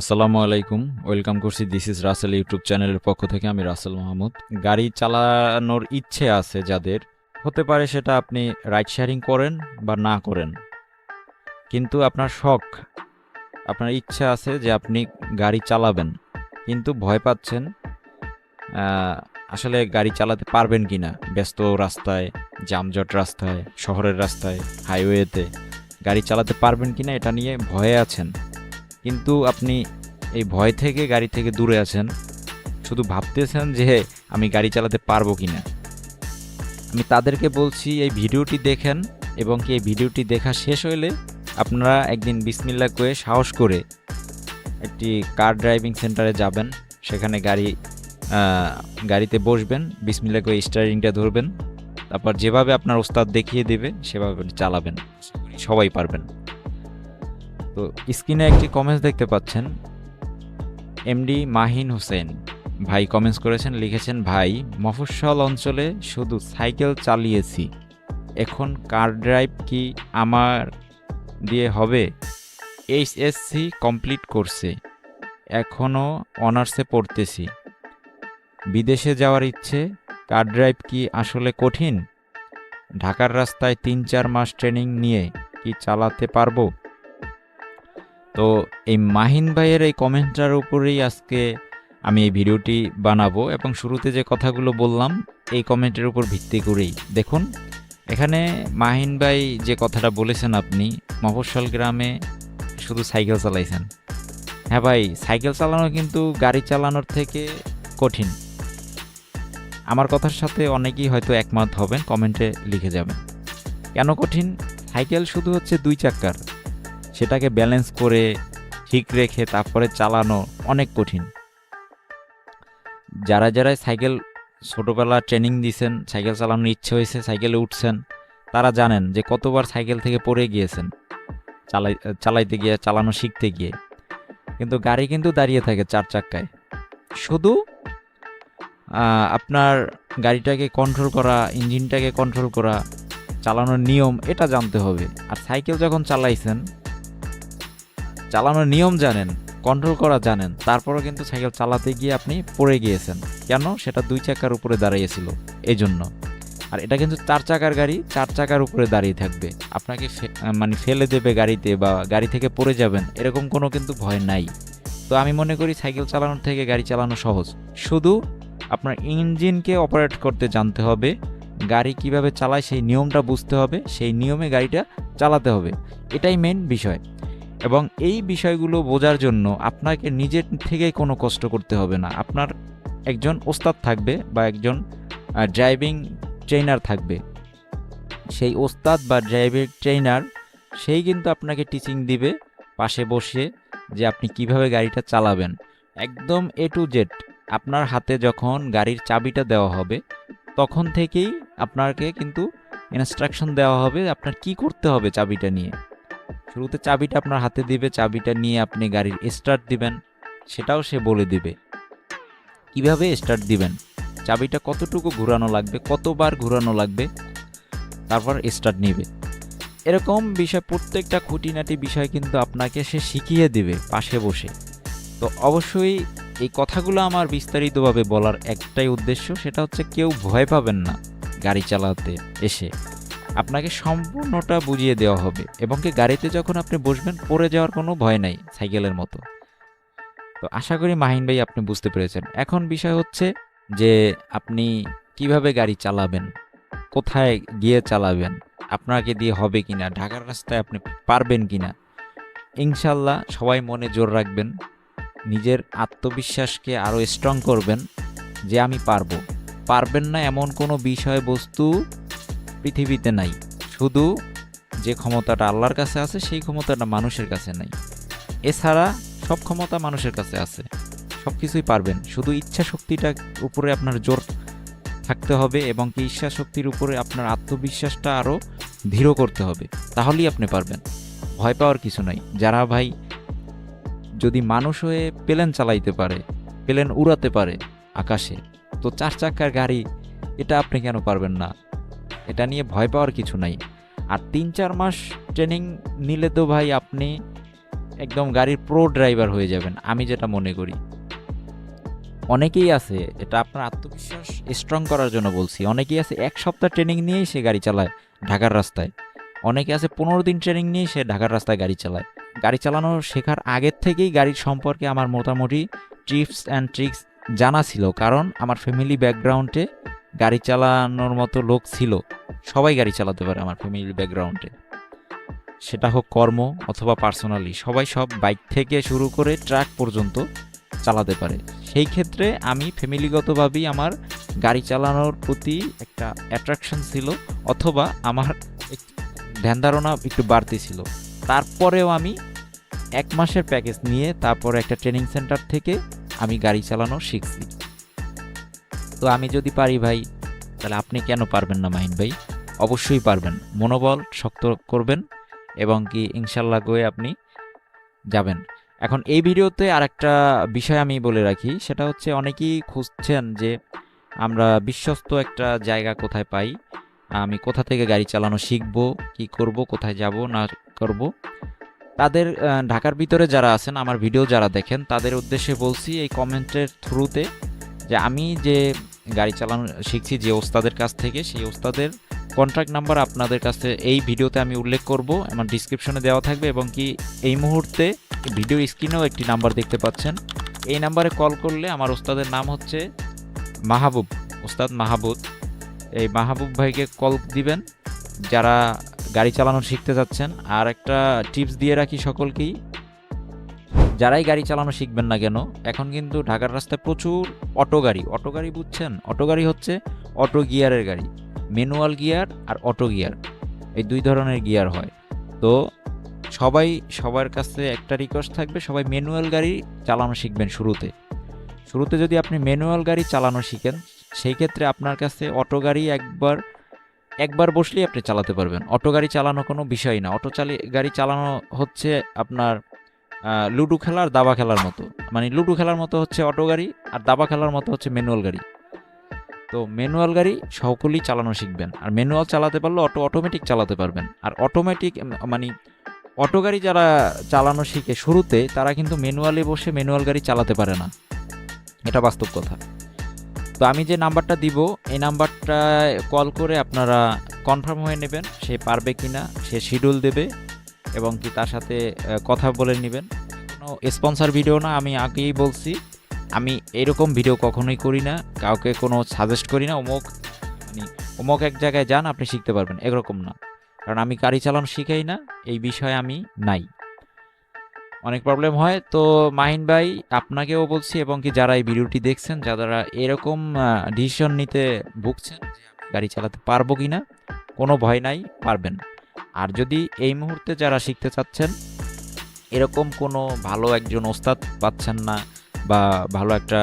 আসসালামু আলাইকুম। ওয়েলকাম করছি দিস ইজ রাসেল ইউটিউব চ্যানেলের পক্ষ থেকে, আমি রাসেল মাহমুদ। গাড়ি চালানোর ইচ্ছে আছে যাদের, হতে পারে সেটা আপনি রাইড শেয়ারিং করেন বা না করেন। কিন্তু আপনার শখ, আপনার ইচ্ছা আছে যে আপনি গাড়ি চালাবেন, কিন্তু ভয় পাচ্ছেন আসলে গাড়ি চালাতে পারবেন কি না ব্যস্ত রাস্তায়, জামজট রাস্তায়, শহরের রাস্তায় হাইওয়েতে গাড়ি চালাতে পারবেন কি না এটা নিয়ে ভয়ে আছেন। কিন্তু আপনি এই ভয় থেকে গাড়ি থেকে দূরে আছেন। শুধু ভাবতেছেন যে আমি গাড়ি চালাতে পারব কি না আমি তাদেরকে বলছি, এই ভিডিওটি দেখেন এবং কি এই ভিডিওটি দেখা শেষ হইলে আপনারা একদিন বিসমিল্লা করে সাহস করে একটি কার ড্রাইভিং সেন্টারে যাবেন। সেখানে গাড়ি গাড়িতে বসবেন বিসমিল্লা করে স্টারিংটা ধরবেন। তারপর যেভাবে আপনার ওস্তাদ দেখিয়ে দেবে, সেভাবে চালাবেন। সবাই পারবেন। তো স্ক্রিনে একটি কমেন্টস দেখতে পাচ্ছেন। এমডি মাহিন হোসেন, ভাই কমেন্টস করেছেন, লিখেছেন, ভাই, মফস্বল অঞ্চলে শুধু সাইকেল চালিয়েছি। এখন কার ড্রাইভ কি আমার দিয়ে হবে? এইচএসসি কমপ্লিট করছে। এখনও অনার্সে পড়তেছি। বিদেশে যাওয়ার ইচ্ছে, কার ড্রাইভ কি আসলে কঠিন? ঢাকার রাস্তায় তিন চার মাস ট্রেনিং নিয়ে কি চালাতে পারব? তো এই মাহিন ভাইয়ের এই কমেন্টটার উপরেই আজকে আমি এই ভিডিওটি বানাবো এবং শুরুতে যে কথাগুলো বললাম, এই কমেন্টের উপর ভিত্তি করেই। দেখুন, এখানে মাহিন ভাই যে কথাটা বলেছেন আপনি, মফস্বল গ্রামে শুধু সাইকেল চালাইছেন। হ্যাঁ ভাই, সাইকেল চালানো কিন্তু গাড়ি চালানোর থেকে কঠিন। আমার কথার সাথে অনেকেই হয়তো একমত হবেন, কমেন্টে লিখে যাবেন। কেন কঠিন? সাইকেল শুধু হচ্ছে দুই চাক্কার সেটাকে ব্যালেন্স করে ঠিক রেখে তারপরে চালানো অনেক কঠিন। যারা যারা সাইকেল ছোটোবেলা ট্রেনিং দিয়েছেন সাইকেল চালানোর ইচ্ছে হয়েছে, সাইকেলে উঠছেন, তারা জানেন যে কতবার সাইকেল থেকে পড়ে গিয়েছেন, চালাই, চালাইতে গিয়ে, চালানো শিখতে গিয়ে। কিন্তু গাড়ি কিন্তু দাঁড়িয়ে থাকে চার চাক্কায়। শুধু আপনার গাড়িটাকে কন্ট্রোল করা ইঞ্জিনটাকে কন্ট্রোল করা, চালানোর নিয়ম এটা জানতে হবে। আর সাইকেল যখন চালাইছেন চালানোর নিয়ম জানেন কন্ট্রোল করা জানেন, তারপরও কিন্তু সাইকেল চালাতে গিয়ে আপনি পড়ে গিয়েছেন। কেন? সেটা দুই চাকার উপরে দাঁড়িয়েছিল এই জন্য আর এটা কিন্তু চার চাকার গাড়ি, চার চাকার উপরে দাঁড়িয়ে থাকবে। আপনাকে মানে ফেলে দেবে গাড়িতে বা গাড়ি থেকে পড়ে যাবেন, এরকম কোনো কিন্তু ভয় নাই। তো আমি মনে করি সাইকেল চালানোর থেকে গাড়ি চালানো সহজ। শুধু আপনার ইঞ্জিনকে অপারেট করতে জানতে হবে, গাড়ি কীভাবে চালায় সেই নিয়মটা বুঝতে হবে, সেই নিয়মে গাড়িটা চালাতে হবে। এটাই মেন বিষয়। এবং এই বিষয়গুলো বোঝার জন্য আপনাকে নিজের থেকে কোনো কষ্ট করতে হবে না। আপনার একজন ওস্তাদ থাকবে বা একজন ড্রাইভিং ট্রেনার থাকবে। সেই ওস্তাদ বা ড্রাইভিং ট্রেনার সেই কিন্তু আপনাকে টিচিং দিবে পাশে বসে যে আপনি কীভাবে গাড়িটা চালাবেন। একদম এ টু জেড আপনার হাতে যখন গাড়ির চাবিটা দেওয়া হবে, তখন থেকেই আপনাকে কিন্তু ইনস্ট্রাকশন দেওয়া হবে আপনার কি করতে হবে চাবিটা নিয়ে। শুরুতে চাবিটা আপনার হাতে দিবে, চাবিটা নিয়ে আপনি গাড়ির স্টার্ট দিবেন, সেটাও সে বলে দিবে। কীভাবে স্টার্ট দিবেন? চাবিটা কতটুকু ঘোরানো লাগবে, কতবার ঘোরানো লাগবে, তারপর স্টার্ট নিবে। এরকম বিষয়, প্রত্যেকটা খুঁটিনাটি বিষয় কিন্তু আপনাকে সে শিখিয়ে দিবে পাশে বসে। তো অবশ্যই এই কথাগুলো আমার বিস্তারিতভাবে বলার একটাই উদ্দেশ্য, সেটা হচ্ছে কেউ ভয় পাবেন না গাড়ি চালাতে এসে। আপনাকে সম্পূর্ণটা বুঝিয়ে দেওয়া হবে এবং কি গাড়িতে যখন আপনি বসবেন, পড়ে যাওয়ার কোনো ভয় নাই সাইকেলের মতো। তো আশা করি মাহিন ভাই আপনি বুঝতে পেরেছেন। এখন বিষয় হচ্ছে যে আপনি কীভাবে গাড়ি চালাবেন, কোথায় গিয়ে চালাবেন, আপনাকে দিয়ে হবে কি না ঢাকার রাস্তায় আপনি পারবেন কি না ইনশাল্লাহ সবাই মনে জোর রাখবেন, নিজের আত্মবিশ্বাসকে আরও স্ট্রং করবেন যে আমি পারব। পারবেন না এমন কোনো বিষয়বস্তু পৃথিবীতে নাই। শুধু যে ক্ষমতাটা আল্লাহর কাছে আছে, সেই ক্ষমতাটা মানুষের কাছে নাই। এছাড়া সব ক্ষমতা মানুষের কাছে আছে। সব কিছুই পারবেন। শুধু ইচ্ছা শক্তিটা উপরে আপনার জোর থাকতে হবে এবং কি ইচ্ছা শক্তির উপরে আপনার আত্মবিশ্বাসটা আরও দৃঢ় করতে হবে। তাহলেই আপনি পারবেন। ভয় পাওয়ার কিছু নাই। যারা ভাই যদি মানুষ হয়ে প্লেন চালাইতে পারে, প্লেন উড়াতে পারে আকাশে, তো চার চাকার গাড়ি, এটা আপনি কেন পারবেন না? এটা নিয়ে ভয় পাওয়ার কিছু নাই। আর তিন, চার মাস ট্রেনিং নিলে তো ভাই আপনি একদম গাড়ির প্রো ড্রাইভার হয়ে যাবেন, আমি যেটা মনে করি। অনেকেই আছে, এটা আপনার আত্মবিশ্বাস স্ট্রং করার জন্য বলছি, অনেকেই আছে এক সপ্তাহ ট্রেনিং নিয়েই সে গাড়ি চালায় ঢাকার রাস্তায়। অনেকে আছে পনেরো দিন ট্রেনিং নিয়ে সে ঢাকার রাস্তায় গাড়ি চালায়। গাড়ি চালানো শেখার আগের থেকেই গাড়ির সম্পর্কে আমার মোটামুটি টিপস অ্যান্ড ট্রিক্স জানা ছিল, কারণ আমার ফ্যামিলি ব্যাকগ্রাউন্ডে গাড়ি চালানোর মতো লোক ছিল। সবাই গাড়ি চালাতে পারে আমার ফ্যামিলি ব্যাকগ্রাউন্ডে সেটা হোক কর্ম অথবা পার্সোনালি সবাই সব বাইক থেকে শুরু করে ট্রাক পর্যন্ত চালাতে পারে। সেই ক্ষেত্রে আমি ফ্যামিলিগতভাবেই আমার গাড়ি চালানোর প্রতি একটা অ্যাট্রাকশন ছিল অথবা আমার ধ্যান ধারণা একটু বাড়তি ছিল। তারপরেও আমি এক মাসের প্যাকেজ নিয়ে তারপরে একটা ট্রেনিং সেন্টার থেকে আমি গাড়ি চালানো শিখছি। তো আমি যদি পারি ভাই, তাহলে আপনি কেন পারবেন না মাহিন ভাই? অবশ্যই পারবেন। মনোবল শক্ত করবেন এবং কি ইনশাল্লাহ গয়ে আপনি যাবেন। এখন এই ভিডিওতে আর একটা বিষয় আমি বলে রাখি, সেটা হচ্ছে অনেকেই খুঁজছেন যে আমরা বিশ্বস্ত একটা জায়গা কোথায় পাই, আমি কোথা থেকে গাড়ি চালানো শিখব, কি করব, কোথায় যাব, না করব। তাদের ঢাকার ভিতরে যারা আছেন, আমার ভিডিও যারা দেখেন, তাদের উদ্দেশ্যে বলছি এই কমেন্টের থ্রুতে যে আমি যে গাড়ি চালানো শিখছি যে ওস্তাদের কাছ থেকে, সেই ওস্তাদের কন্ট্যাক্ট নাম্বার আপনাদের কাছে এই ভিডিওতে আমি উল্লেখ করব, আমার ডিসক্রিপশনে দেওয়া থাকবে এবং কি এই মুহূর্তে ভিডিও স্ক্রিনেও একটি নাম্বার দেখতে পাচ্ছেন। এই নাম্বারে কল করলে আমার ওস্তাদের নাম হচ্ছে মাহবুব, ওস্তাদ মাহবুব। এই মাহবুব ভাইকে কল দিবেন, যারা গাড়ি চালানো শিখতে যাচ্ছেন। আর একটা টিপস দিয়ে রাখি সকলকেই যারাই গাড়ি চালানো শিখবেন না কেন, এখন কিন্তু ঢাকার রাস্তায় প্রচুর অটো গাড়ি। অটো গাড়ি বুঝছেন? অটো গাড়ি হচ্ছে অটো গিয়ারের গাড়ি। ম্যানুয়াল গিয়ার আর অটো গিয়ার। এই দুই ধরনের গিয়ার হয়। তো সবাই, সবার কাছে একটা রিকোয়েস্ট থাকবে, সবাই ম্যানুয়াল গাড়ি চালানো শিখবেন শুরুতে। শুরুতে যদি আপনি ম্যানুয়াল গাড়ি চালানো শিখেন, সেই ক্ষেত্রে আপনার কাছে অটো গাড়ি একবার একবার বসলেই আপনি চালাতে পারবেন। অটো গাড়ি চালানো কোনো বিষয় না। অটো চালি, গাড়ি চালানো হচ্ছে আপনার লুডো খেলার দাবা খেলার মতো। মানে লুডো খেলার মতো হচ্ছে অটো গাড়ি আর দাবা খেলার মতো হচ্ছে ম্যানুয়াল গাড়ি। তো ম্যানুয়াল গাড়ি সকলেই চালানো শিখবেন। আর ম্যানুয়াল চালাতে পারলে অটো অটোমেটিক চালাতে পারবেন। আর অটোমেটিক মানে অটো গাড়ি যারা চালানো শিখে শুরুতে, তারা কিন্তু ম্যানুয়ালে বসে ম্যানুয়াল গাড়ি চালাতে পারে না। এটা বাস্তব কথা। তো আমি যে নাম্বারটা দিব, এই নাম্বারটা কল করে আপনারা কনফার্ম হয়ে নেবেন, সে পারবে কি না সে শিডিউল দেবে। এবং কি তার সাথে কথা বলে নেবেন। কোনো স্পন্সর ভিডিও না, আমি আগেই বলছি। আমি এরকম ভিডিও কখনোই করি না, কাউকে কোনো সাজেস্ট করি না। অমুক মানে অমুক এক জায়গায় যান, আপনি শিখতে পারবেন। এরকম না। কারণ আমি গাড়ি চালানো শিখাই না, এই বিষয়ে আমি নাই। অনেক প্রবলেম হয়। তো মাহিন ভাই, আপনাকেও বলছি এবং কি যারা এই ভিডিওটি দেখছেন, যারা এরকম ডিসিশন নিতে ভুগছেন গাড়ি চালাতে পারব কি না কোনো ভয় নাই, পারবেন। আর যদি এই মুহূর্তে যারা শিখতে চাচ্ছেন, এরকম কোনো ভালো একজন ওস্তাদ পাচ্ছেন না বা ভালো একটা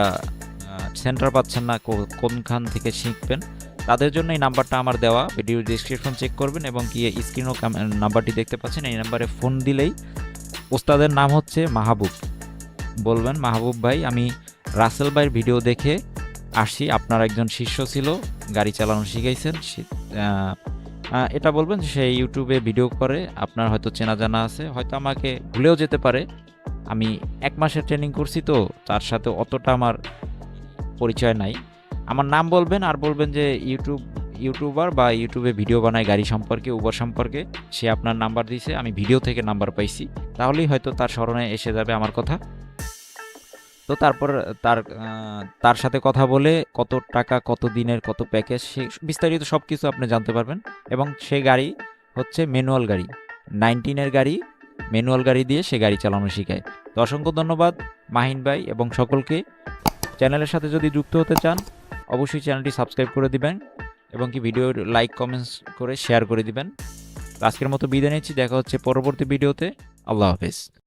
সেন্টার পাচ্ছেন না কোনখান থেকে শিখবেন, তাদের জন্য এই নাম্বারটা আমার দেওয়া ভিডিও ডিসক্রিপশন চেক করবেন এবং কি স্ক্রিনও নাম্বারটি দেখতে পাচ্ছেন। এই নাম্বারে ফোন দিলেই ওস্তাদের নাম হচ্ছে মাহবুব। বলবেন, মাহবুব ভাই, আমি রাসেল ভাইয়ের ভিডিও দেখে আসি। আপনার একজন শিষ্য ছিল, গাড়ি চালানো শিখাইছেন। এটা বলবেন যে সে ইউটিউবে ভিডিও করে, আপনার হয়তো চেনা জানা আছে, হয়তো আমাকে ভুলেও যেতে পারে। আমি এক মাসের ট্রেনিং করছি তো, তার সাথে অতটা আমার পরিচয় নাই। আমার নাম বলবেন, আর বলবেন যে ইউটিউব ইউটিউবার বা ইউটিউবে ভিডিও বানায় গাড়ি সম্পর্কে উবার সম্পর্কে, সে আপনার নাম্বার দিয়েছে আমি ভিডিও থেকে নাম্বার পাইছি। তাহলেই হয়তো তার স্মরণে এসে যাবে আমার কথা। তো তারপর তার তার সাথে কথা বলে কত টাকা, কত দিনের, কত প্যাকেজ সে বিস্তারিত সব কিছু আপনি জানতে পারবেন। এবং সে গাড়ি হচ্ছে ম্যানুয়াল গাড়ি। নাইনটিনের গাড়ি ম্যানুয়াল গাড়ি দিয়ে সে গাড়ি চালানো শেখায়। তো অসংখ্য ধন্যবাদ মাহিন ভাই এবং সকলকে। চ্যানেলের সাথে যদি যুক্ত হতে চান, অবশ্যই চ্যানেলটি সাবস্ক্রাইব করে দিবেন এবং কি ভিডিও লাইক কমেন্টস করে শেয়ার করে দিবেন। আজকের মতো বিদায় নিচ্ছি, দেখা হচ্ছে পরবর্তী ভিডিওতে। আল্লাহ হাফেজ।